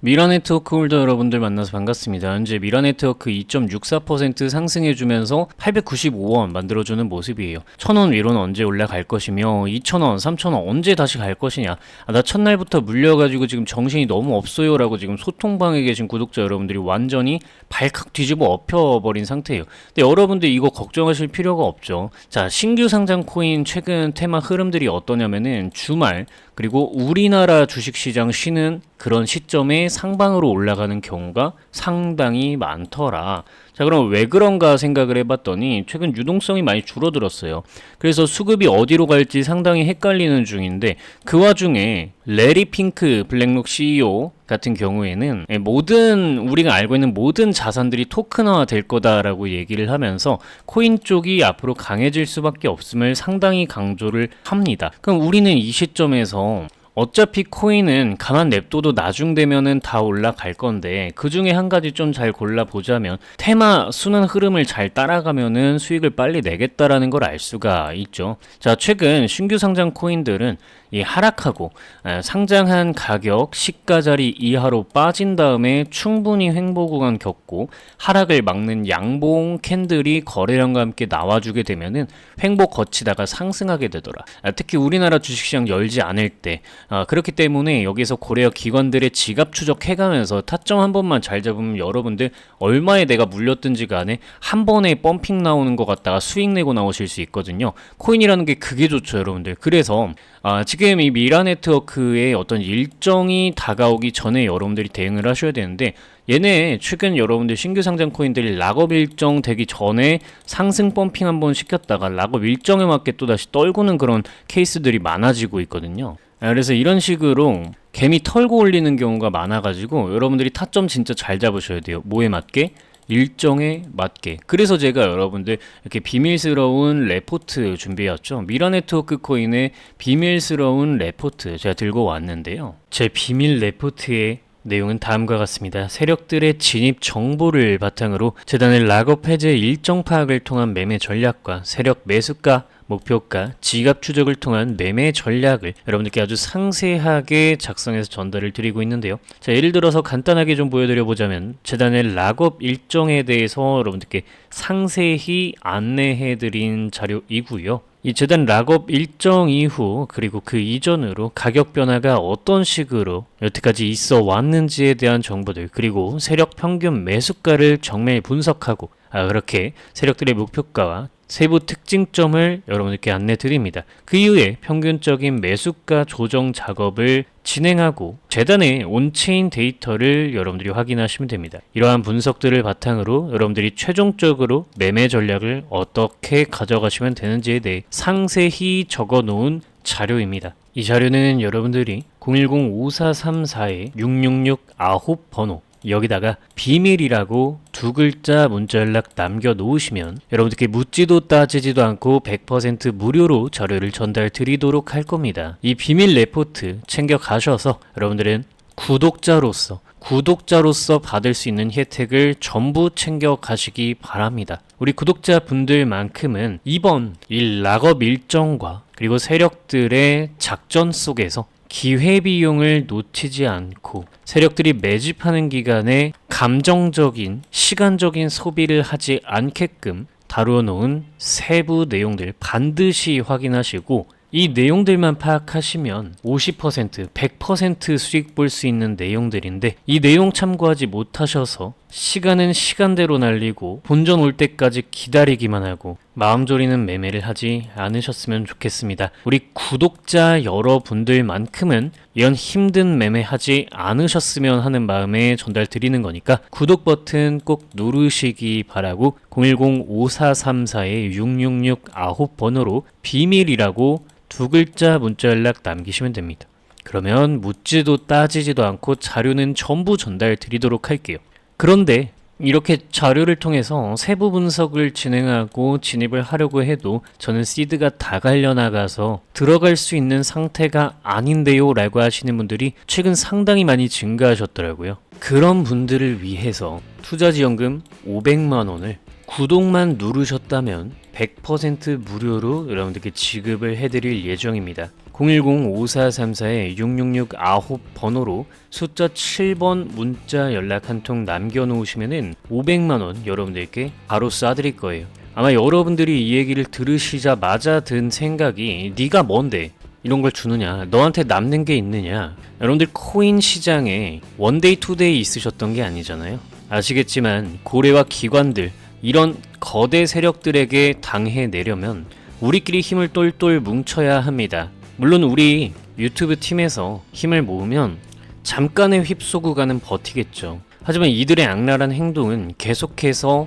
미라 네트워크 홀더 여러분들 만나서 반갑습니다. 현재 미라 네트워크 2.64% 상승해주면서 895원 만들어주는 모습이에요. 1000원 위로는 언제 올라갈 것이며 2000원, 3000원 언제 다시 갈 것이냐. 아, 나 첫날부터 물려가지고 지금 정신이 너무 없어요 라고 지금 소통방에 계신 구독자 여러분들이 완전히 발칵 뒤집어 엎혀버린 상태예요. 근데 여러분들 이거 걱정하실 필요가 없죠. 자, 신규 상장 코인 최근 테마 흐름들이 어떠냐면은 주말 그리고 우리나라 주식시장 쉬는 그런 시점에 상방으로 올라가는 경우가 상당히 많더라. 자, 그럼 왜 그런가 생각을 해봤더니 최근 유동성이 많이 줄어들었어요. 그래서 수급이 어디로 갈지 상당히 헷갈리는 중인데 그 와중에 레리 핑크 블랙록 CEO 같은 경우에는 모든 우리가 알고 있는 모든 자산들이 토큰화 될 거다라고 얘기를 하면서 코인 쪽이 앞으로 강해질 수밖에 없음을 상당히 강조를 합니다. 그럼 우리는 이 시점에서 어차피 코인은 가만 냅둬도 나중 되면은 다 올라갈 건데 그 중에 한 가지 좀 잘 골라 보자면 테마 순환 흐름을 잘 따라가면은 수익을 빨리 내겠다라는 걸 알 수가 있죠. 자, 최근 신규 상장 코인들은 이 하락하고 에, 상장한 가격 시가 자리 이하로 빠진 다음에 충분히 횡보 구간 겪고 하락을 막는 양봉 캔들이 거래량과 함께 나와주게 되면은 횡보 거치다가 상승하게 되더라. 아, 특히 우리나라 주식시장 열지 않을 때 아, 그렇기 때문에 여기서 고래어 기관들의 지갑 추적해가면서 타점 한 번만 잘 잡으면 여러분들 얼마에 내가 물렸든지 간에 한 번에 펌핑 나오는 것 같다가 수익 내고 나오실 수 있거든요. 코인이라는 게 그게 좋죠, 여러분들. 그래서 아, 지금 이 미라 네트워크의 어떤 일정이 다가오기 전에 여러분들이 대응을 하셔야 되는데 얘네 최근 여러분들 신규 상장 코인들이 락업 일정 되기 전에 상승 펌핑 한번 시켰다가 락업 일정에 맞게 또 다시 떨구는 그런 케이스들이 많아지고 있거든요. 아, 그래서 이런 식으로 개미 털고 올리는 경우가 많아가지고 여러분들이 타점 진짜 잘 잡으셔야 돼요. 뭐에 맞게? 일정에 맞게. 그래서 제가 여러분들 이렇게 비밀스러운 레포트 준비했죠. 미라 네트워크 코인의 비밀스러운 레포트 제가 들고 왔는데요. 제 비밀 레포트에 내용은 다음과 같습니다. 세력들의 진입 정보를 바탕으로 재단의 락업 해제 일정 파악을 통한 매매 전략과 세력 매수가 목표가, 지갑 추적을 통한 매매 전략을 여러분들께 아주 상세하게 작성해서 전달을 드리고 있는데요. 자, 예를 들어서 간단하게 좀 보여드려 보자면 재단의 락업 일정에 대해서 여러분들께 상세히 안내해 드린 자료이고요. 이 재단 락업 일정 이후 그리고 그 이전으로 가격 변화가 어떤 식으로 여태까지 있어 왔는지에 대한 정보들 그리고 세력 평균 매수가를 정밀 분석하고 아, 그렇게 세력들의 목표가와 세부 특징점을 여러분들께 안내 드립니다. 그 이후에 평균적인 매수가 조정 작업을 진행하고 재단의 온체인 데이터를 여러분들이 확인하시면 됩니다. 이러한 분석들을 바탕으로 여러분들이 최종적으로 매매 전략을 어떻게 가져가시면 되는지에 대해 상세히 적어 놓은 자료입니다. 이 자료는 여러분들이 010-5434-6669 번호 여기다가 비밀이라고 두 글자 문자 연락 남겨 놓으시면 여러분들께 묻지도 따지지도 않고 100% 무료로 자료를 전달 드리도록 할 겁니다. 이 비밀 레포트 챙겨 가셔서 여러분들은 구독자로서 구독자로서 받을 수 있는 혜택을 전부 챙겨 가시기 바랍니다. 우리 구독자 분들만큼은 이번 이 락업 일정과 그리고 세력들의 작전 속에서 기회비용을 놓치지 않고 세력들이 매집하는 기간에 감정적인 시간적인 소비를 하지 않게끔 다루어 놓은 세부 내용들 반드시 확인하시고 이 내용들만 파악하시면 50%, 100% 수익 볼 수 있는 내용들인데 이 내용 참고하지 못하셔서 시간은 시간대로 날리고 본전 올 때까지 기다리기만 하고 마음 졸이는 매매를 하지 않으셨으면 좋겠습니다. 우리 구독자 여러분들만큼은 이런 힘든 매매 하지 않으셨으면 하는 마음에 전달 드리는 거니까 구독 버튼 꼭 누르시기 바라고 010-5434-6669번호로 비밀이라고 두 글자 문자 연락 남기시면 됩니다. 그러면 묻지도 따지지도 않고 자료는 전부 전달 드리도록 할게요. 그런데 이렇게 자료를 통해서 세부 분석을 진행하고 진입을 하려고 해도 저는 시드가 다 갈려나가서 들어갈 수 있는 상태가 아닌데요 라고 하시는 분들이 최근 상당히 많이 증가하셨더라고요. 그런 분들을 위해서 투자지원금 500만원을 구독만 누르셨다면 100% 무료로 여러분들께 지급을 해드릴 예정입니다. 010-5434-6669 번호로 숫자 7번 문자 연락 한 통 남겨놓으시면은 500만원 여러분들께 바로 쏴드릴 거예요. 아마 여러분들이 이 얘기를 들으시자마자 든 생각이 네가 뭔데? 이런 걸 주느냐? 너한테 남는 게 있느냐? 여러분들 코인 시장에 원데이 투데이 있으셨던 게 아니잖아요. 아시겠지만 고래와 기관들 이런 거대 세력들에게 당해 내려면 우리끼리 힘을 똘똘 뭉쳐야 합니다 물론 우리 유튜브 팀에서 힘을 모으면 잠깐의 휩쏘구가는 버티겠죠. 하지만 이들의 악랄한 행동은 계속해서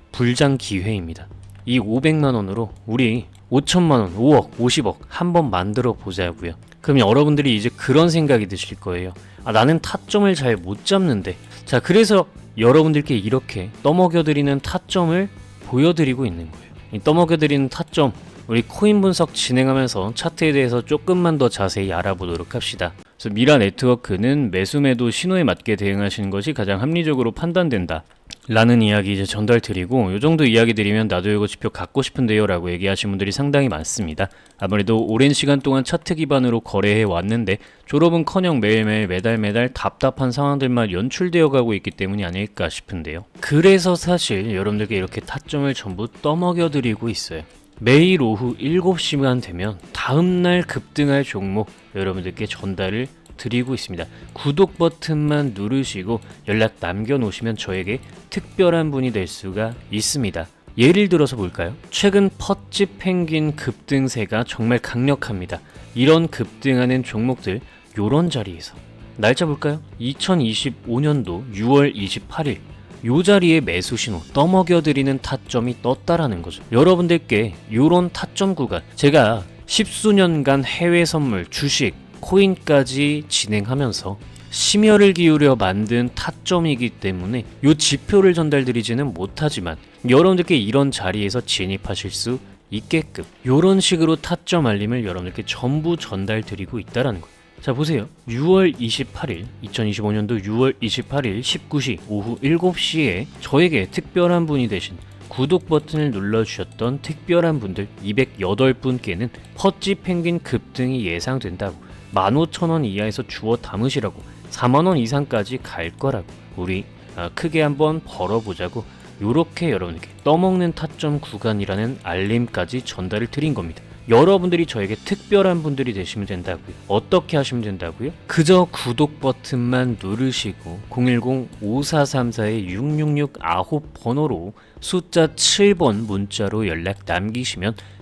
불장 기회입니다. 이 500만 원으로 우리 5천만 원, 5억, 50억 한번 만들어 보자고요. 그럼 여러분들이 이제 그런 생각이 드실 거예요. 아, 나는 타점을 잘 못 잡는데. 자, 그래서 여러분들께 이렇게 떠먹여드리는 타점을 보여드리고 있는 거예요. 이 떠먹여드리는 타점, 우리 코인 분석 진행하면서 차트에 대해서 조금만 더 자세히 알아보도록 합시다. 그래서 미라 네트워크는 매수 매도 신호에 맞게 대응하시는 것이 가장 합리적으로 판단된다. 라는 이야기 이제 전달 드리고 요 정도 이야기 드리면 나도 이거 지표 갖고 싶은데요 라고 얘기하신 분들이 상당히 많습니다. 아무래도 오랜 시간 동안 차트 기반으로 거래해 왔는데 졸업은 커녕 매일매일 매달 매달 답답한 상황들만 연출되어 가고 있기 때문이 아닐까 싶은데요. 그래서 사실 여러분들께 이렇게 타점을 전부 떠먹여 드리고 있어요. 매일 오후 7시간 되면 다음날 급등할 종목 여러분들께 전달을 드리고 있습니다. 구독 버튼만 누르시고 연락 남겨놓으시면 저에게 특별한 분이 될 수가 있습니다. 예를 들어서 볼까요? 최근 퍼치 펭귄 급등세가 정말 강력합니다. 이런 급등하는 종목들 요런 자리에서 날짜 볼까요? 2025년도 6월 28일 요 자리에 매수 신호 떠먹여드리는 타점이 떴다라는 거죠. 여러분들께 요런 타점 구간 제가 십수년간 해외 선물, 주식, 코인까지 진행하면서 심혈을 기울여 만든 타점이기 때문에 요 지표를 전달드리지는 못하지만 여러분들께 이런 자리에서 진입하실 수 있게끔 이런 식으로 타점 알림을 여러분들께 전부 전달드리고 있다라는 거예요. 자 보세요. 6월 28일 2025년도 6월 28일 19시 오후 7시에 저에게 특별한 분이 되신 구독 버튼을 눌러주셨던 특별한 분들 208분께는 퍼찌 펭귄 급등이 예상된다고 15,000원 이하에서 주워 담으시라고 4만원 이상까지 갈 거라고 우리 아, 크게 한번 벌어보자고 요렇게 여러분에게 떠먹는 타점 구간이라는 알림까지 전달을 드린 겁니다. 여러분들이 저에게 특별한 분들이 되시면 된다고요. 어떻게 하시면 된다고요? 그저 구독 버튼만 누르시고 010-5434-666 번호로 숫자 7번 문자로 연락 남기시면